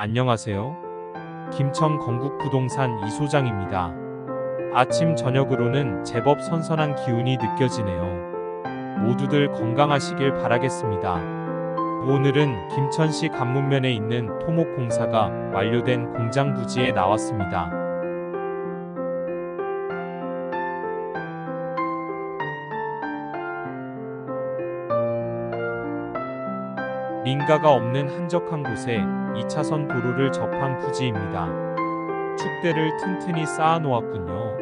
안녕하세요. 김천 건국부동산 이 소장입니다. 아침 저녁으로는 제법 선선한 기운이 느껴지네요. 모두들 건강하시길 바라겠습니다. 오늘은 김천시 간문면에 있는 토목공사가 완료된 공장 부지에 나왔습니다. 민가가 없는 한적한 곳에 2차선 도로를 접한 부지입니다. 축대를 튼튼히 쌓아 놓았군요.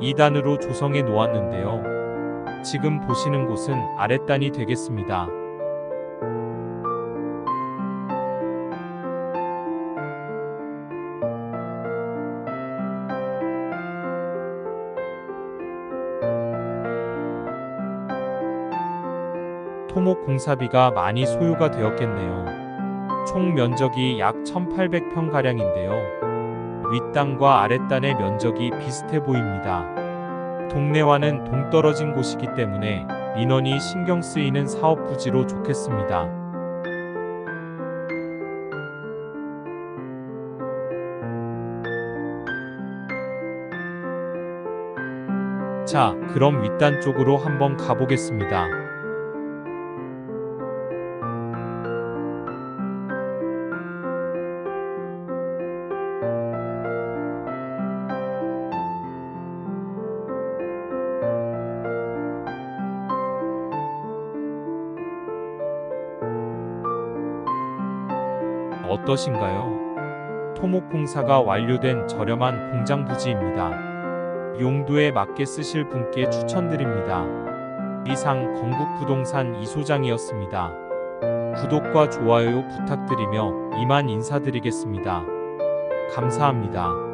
2단으로 조성해 놓았는데요. 지금 보시는 곳은 아랫단이 되겠습니다. 토목 공사비가 많이 소요가 되었겠네요. 총 면적이 약 1800평가량인데요. 윗단과 아랫단의 면적이 비슷해 보입니다. 동네와는 동떨어진 곳이기 때문에 민원이 신경 쓰이는 사업 부지로 좋겠습니다. 자, 그럼 윗단 쪽으로 한번 가보겠습니다. 어떠신가요? 토목공사가 완료된 저렴한 공장 부지입니다. 용도에 맞게 쓰실 분께 추천드립니다. 이상 건국부동산 이소장이었습니다. 구독과 좋아요 부탁드리며 이만 인사드리겠습니다. 감사합니다.